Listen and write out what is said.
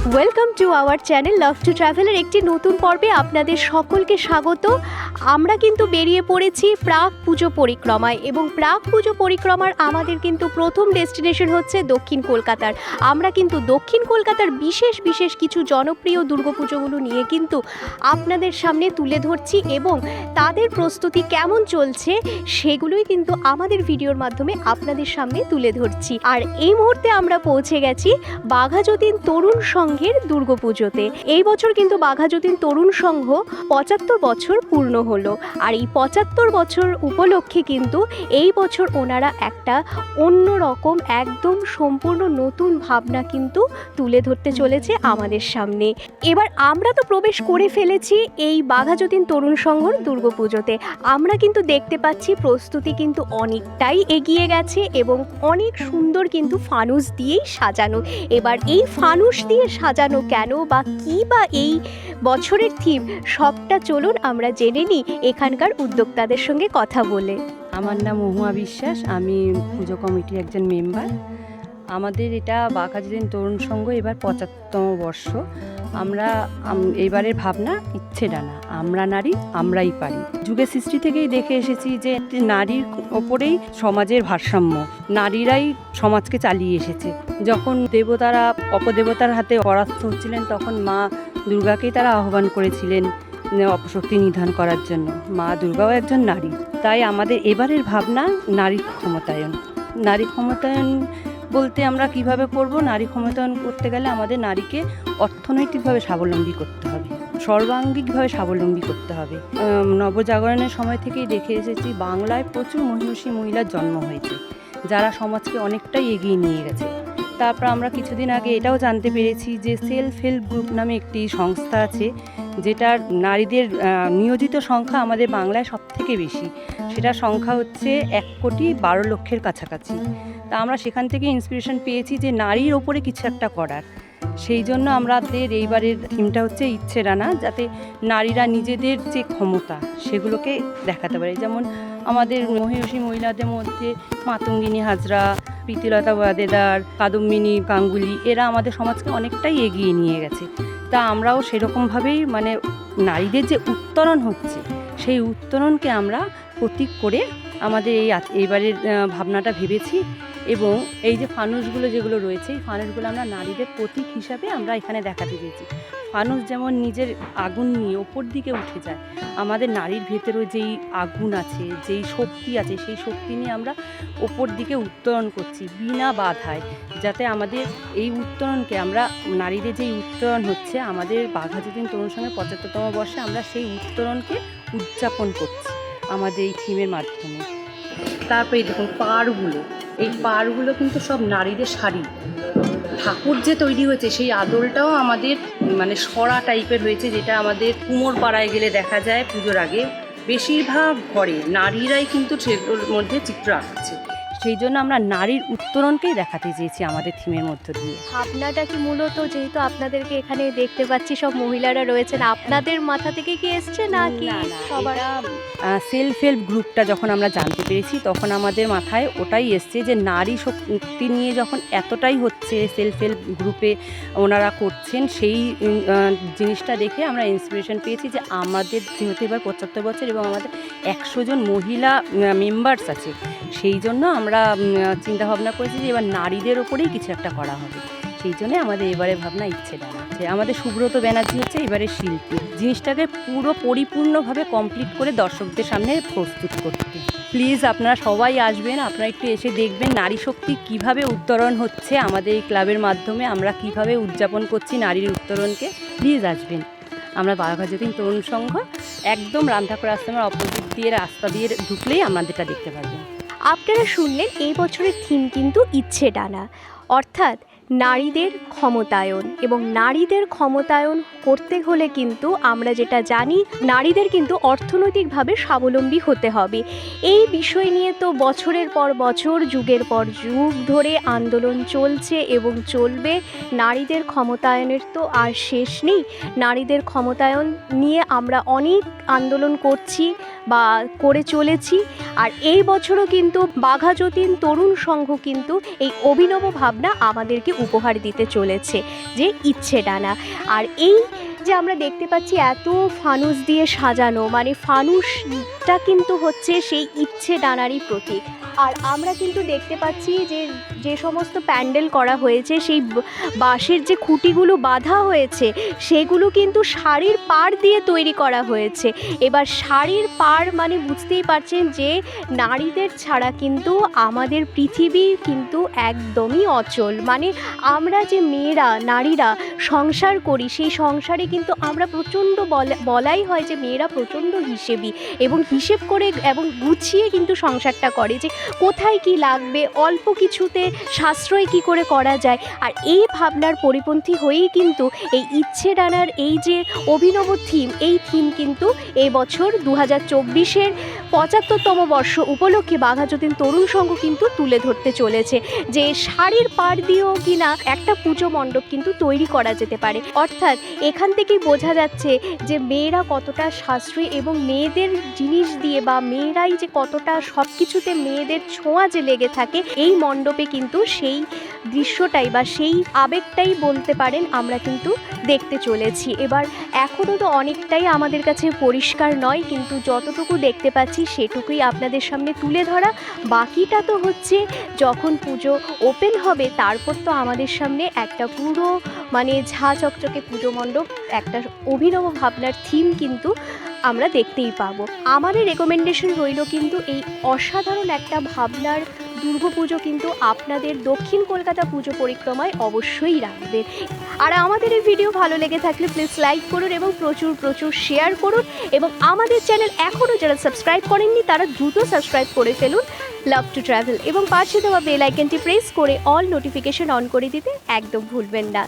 Welcome to our channel love to ট্রাভেলের একটি নতুন পর্বে আপনাদের সকলকে স্বাগত। আমরা কিন্তু বেরিয়ে পড়েছি প্রাক পুজো পরিক্রমায় এবং প্রাক পুজো পরিক্রমার আমাদের কিন্তু প্রথম ডেস্টিনেশন হচ্ছে দক্ষিণ কলকাতার। আমরা কিন্তু দক্ষিণ কলকাতার বিশেষ বিশেষ কিছু জনপ্রিয় দুর্গাপুজোগুলো নিয়ে কিন্তু আপনাদের সামনে তুলে ধরছি এবং তাদের প্রস্তুতি কেমন চলছে সেগুলোই কিন্তু আমাদের ভিডিওর মাধ্যমে আপনাদের সামনে তুলে ধরছি। আর এই মুহূর্তে আমরা পৌঁছে গেছি বাঘাযতীন তরুণ সংঘের দুর্গাপুজোতে এই বছর কিন্তু বাঘাযতীন তরুণ সংঘ পঁচাত্তর বছর পূর্ণ হলো। আর এই পঁচাত্তর বছর উপলক্ষে কিন্তু এই বছর ওনারা একটা অন্য রকম একদম সম্পূর্ণ নতুন ভাবনা কিন্তু তুলে ধরতে চলেছে আমাদের সামনে। এবার আমরা তো প্রবেশ করে ফেলেছি এই বাঘাযতীন তরুণ সংঘর দুর্গাপুজোতে আমরা কিন্তু দেখতে পাচ্ছি প্রস্তুতি কিন্তু অনেকটাই এগিয়ে গেছে এবং অনেক সুন্দর কিন্তু ফানুস দিয়েই সাজানো। এবার এই ফানুস দিয়ে সাজানো কেন বা কি বা এই বছরের থিম সবটা চলুন আমরা জেনে নিই এখানকার উদ্যোক্তাদের সঙ্গে কথা বলে। আমার নাম মহুয়া বিশ্বাস, আমি পুজো কমিটির একজন মেম্বার আমাদের এটা বাঘাজিদিন তরুণ সংঘ এবার পঁচাত্তম বর্ষ। আমরা, আম- এইবারের ভাবনা ইচ্ছে ডানা আমরা নারী, আমরাই পারি। যুগের সৃষ্টি থেকেই দেখে এসেছি যে নারীর ওপরেই সমাজের ভারসাম্য। নারীরাই সমাজকে চালিয়ে এসেছে। যখন দেবতারা, অপদেবতার হাতে পরাস্ত হচ্ছিলেন, তখন মা দুর্গাকেই তারা আহ্বান করেছিলেন অপশক্তি নিধান করার জন্য। মা দুর্গাও একজন নারী। তাই আমাদের এবারের ভাবনা নারী ক্ষমতায়ন। নারী ক্ষমতায়ন বলতে আমরা কীভাবে করব, নারী ক্ষমতায়ন করতে গেলে আমাদের নারীকে অর্থনৈতিকভাবে স্বাবলম্বী করতে হবে, সর্বাঙ্গিকভাবে স্বাবলম্বী করতে হবে। নবজাগরণের সময় থেকেই দেখে এসেছি বাংলায় প্রচুর মহিষী মহিলার জন্ম হয়েছে, যারা সমাজকে অনেকটাই এগিয়ে নিয়ে গেছে। তারপর আমরা কিছুদিন আগে এটাও জানতে পেরেছি যে সেলফ হেল্প গ্রুপ নামে একটি সংস্থা আছে যেটার নারীদের নিয়োজিত সংখ্যা আমাদের বাংলায় সব থেকে বেশি। সেটার সংখ্যা হচ্ছে এক কোটি বারো লক্ষের কাছাকাছি। তা আমরা সেখান থেকে ইন্সপিরেশন পেয়েছি যে নারীর ওপরে কিছু একটা করার। সেই জন্য আমাদের এইবারের থিমটা হচ্ছে ইচ্ছে রানা যাতে নারীরা নিজেদের যে ক্ষমতা, সেগুলোকে দেখাতে পারে। যেমন আমাদের মহিষী মহিলাদের মধ্যে মাতঙ্গিনী হাজরা, প্রীতিলতা ওয়াদেদার কাদম্বিনী গাঙ্গুলি, এরা আমাদের সমাজকে অনেকটাই এগিয়ে নিয়ে গেছে। তা আমরাও সেরকমভাবেই মানে নারীদের যে উত্তরণ হচ্ছে, সেই উত্তরণকে আমরা প্রতীক করে আমাদের এই এইবারের ভাবনাটা ভেবেছি এবং এই যে ফানুসগুলো যেগুলো রয়েছে, এই ফানুসগুলো আমরা নারীদের প্রতীক হিসাবে আমরা এখানে দেখাতে চেয়েছি ফানুস যেমন নিজের আগুন নিয়ে ওপর দিকে উঠে যায়, আমাদের নারীর ভেতরেও যেই আগুন আছে, যেই শক্তি আছে, সেই শক্তি নিয়ে আমরা ওপর দিকে উত্তরণ করছি বিনা বাধায়, যাতে আমাদের এই উত্তরণকে আমরা, নারীদের যেই উত্তরণ হচ্ছে, আমাদের বাঘা বাঘাযতীন তরুণ সঙ্গে পঁচাত্তরতম বর্ষে আমরা সেই উত্তরণকে উদযাপন করছি আমাদের এই থিমের মাধ্যমে। তারপরে দেখুন পাড়গুলো, এই পাড়গুলো কিন্তু সব নারীদের শাড়ি। ঠাকুর যে তৈরি হয়েছে, সেই আদলটাও আমাদের মানে সরা টাইপের হয়েছে, যেটা আমাদের কুমোর পাড়ায় গেলে দেখা যায় পুজোর আগে। বেশিরভাগ ঘরে নারীরাই কিন্তু সেগুলোর মধ্যে চিত্র আঁকছে। সেই জন্য আমরা নারীর উত্তরণকেই দেখাতে চেয়েছি আমাদের থিমের মধ্য দিয়ে। ভাবনাটা কি মূলত যেহেতু আপনাদেরকে এখানে দেখতে পাচ্ছি সব মহিলারা রয়েছেন আপনাদের মাথা থেকে কি এসছে না কি সবার? সেলফ হেল্প গ্রুপটা যখন আমরা জানতে পেরেছি তখন আমাদের মাথায় ওটাই এসছে যে নারী শক্তি নিয়ে যখন এতটাই হচ্ছে সেলফ হেল্প গ্রুপে ওনারা করছেন সেই জিনিসটা দেখে আমরা ইন্সপিরেশন পেয়েছি যে আমাদের যেহেতু এবার পঁচাত্তর বছর এবং আমাদের একশো জন মহিলা মেম্বার্স আছে সেই জন্য আমরা চিন্তা ভাবনা করেছি যে এবার নারীদের ওপরেই কিছু একটা করা হবে। সেই জন্য আমাদের এবারে ভাবনা ইচ্ছে দাঁড়াচ্ছে। আমাদের সুব্রত ব্যানার্জি হচ্ছে এবারে শিল্পী। জিনিসটাকে পুরো পরিপূর্ণভাবে কমপ্লিট করে দর্শকদের সামনে প্রস্তুত করতে। প্লিজ আপনারা সবাই আসবেন, আপনারা একটু এসে দেখবেন নারী শক্তি কীভাবে উত্তরণ হচ্ছে আমাদের এই ক্লাবের মাধ্যমে, আমরা কীভাবে উদযাপন করছি নারীর উত্তরণকে। প্লিজ আসবেন। আমরা বাঘাযতীন তরুণ সংঘ, একদম রাম ঠাকুর আশ্রমের অপোজিট দিয়ে রাস্তা দিয়ে ঢুকলেই আমাদেরটা দেখতে পারবেন। আপনারা শুনলেন এই বছরের থিম কিন্তু ইচ্ছে টানা অর্থাৎ নারীদের ক্ষমতায়ন এবং নারীদের ক্ষমতায়ন করতে হলে কিন্তু আমরা যেটা জানি, নারীদের কিন্তু অর্থনৈতিকভাবে স্বাবলম্বী হতে হবে। এই বিষয় নিয়ে তো বছরের পর বছর, যুগের পর যুগ ধরে আন্দোলন চলছে এবং চলবে। নারীদের ক্ষমতায়নের তো আর শেষ নেই। নারীদের ক্ষমতায়ন নিয়ে আমরা অনেক আন্দোলন করছি বা করে চলেছি। আর এই বছরও কিন্তু বাঘাযতীন তরুণ সংঘ কিন্তু এই অভিনব ভাবনা আমাদেরকে উপহার দিতে চলেছে যে ইচ্ছে ডানা। আর এই যে আমরা দেখতে পাচ্ছি এত ফানুস দিয়ে সাজানো মানে ফানুসটা কিন্তু হচ্ছে সেই ইচ্ছে ডানারই প্রতীক। আর আমরা কিন্তু দেখতে পাচ্ছি যে যে সমস্ত প্যান্ডেল করা হয়েছে, সেই বাঁশের যে খুঁটিগুলো বাঁধা হয়েছে, সেগুলো কিন্তু শাড়ির পাড় দিয়ে তৈরি করা হয়েছে। এবার শাড়ির পাড় মানে বুঝতেই পারছেন যে, নারীদের ছাড়া কিন্তু আমাদের পৃথিবী কিন্তু একদমই অচল। মানে আমরা যে মেয়েরা, নারীরা সংসার করি, সেই সংসারে কিন্তু আমরা প্রচণ্ড বলা- বলাই হয় যে, মেয়েরা প্রচণ্ড হিসেবি এবং হিসেব করে এবং গুছিয়ে কিন্তু সংসারটা করে যে কোথায় কি লাগবে, অল্প কিছুতে সাশ্রয় কি করে করা যায়? আর এই ভাবনার পরিপন্থী হয়েই কিন্তু এই ইচ্ছে ডানার এই যে অভিনব থিম, এই থিম কিন্তু এই বছর দু হাজার চব্বিশের পঁচাত্তরতম বর্ষ উপলক্ষে বাঘাযতীন তরুণ সংঘ কিন্তু তুলে ধরতে চলেছে। যে শাড়ির পাড় দিয়েও কিনা একটা পুজো মণ্ডপ কিন্তু তৈরি করা যেতে পারে। অর্থাৎ এখান থেকেই বোঝা যাচ্ছে যে মেয়েরা কতটা সাশ্রয়ী এবং মেয়েদের জিনিস দিয়ে বা মেয়েরাই যে কতটা সব কিছুতে মেয়েদের ছোঁয়া যে লেগে থাকে, এই মণ্ডপে কিন্তু সেই দৃশ্যটাই বা সেই আবেগটাই বলতে পারেন আমরা কিন্তু দেখতে চলেছি। এবার এখনও তো অনেকটাই আমাদের কাছে পরিষ্কার নয়, কিন্তু যতটুকু দেখতে পাচ্ছি সেটুকুই আপনাদের সামনে তুলে ধরা। বাকিটা তো হচ্ছে যখন পুজো ওপেন হবে, তারপর তো আমাদের সামনে একটা পুরো মানে ঝা চকচকে পুজো মণ্ডপ, একটা অভিনব ভাবনার থিম কিন্তু আমরা দেখতেই পাবো। আমাদের রেকমেন্ডেশন রইল কিন্তু এই অসাধারণ একটা ভাবনার দুর্গাপুজো কিন্তু আপনাদের দক্ষিণ কলকাতা পুজো পরিক্রমায় অবশ্যই রাখবেন। আর আমাদের এই ভিডিও ভালো লেগে থাকলে প্লিজ লাইক করুন এবং প্রচুর প্রচুর শেয়ার করুন এবং আমাদের চ্যানেল এখনও যারা সাবস্ক্রাইব করেননি তারা দ্রুত সাবস্ক্রাইব করে ফেলুন। লাভ টু ট্রাভেল এবং পাশে দেওয়া বেল আইকনটি প্রেস করে অল নোটিফিকেশন অন করে দিতে একদম ভুলবেন না।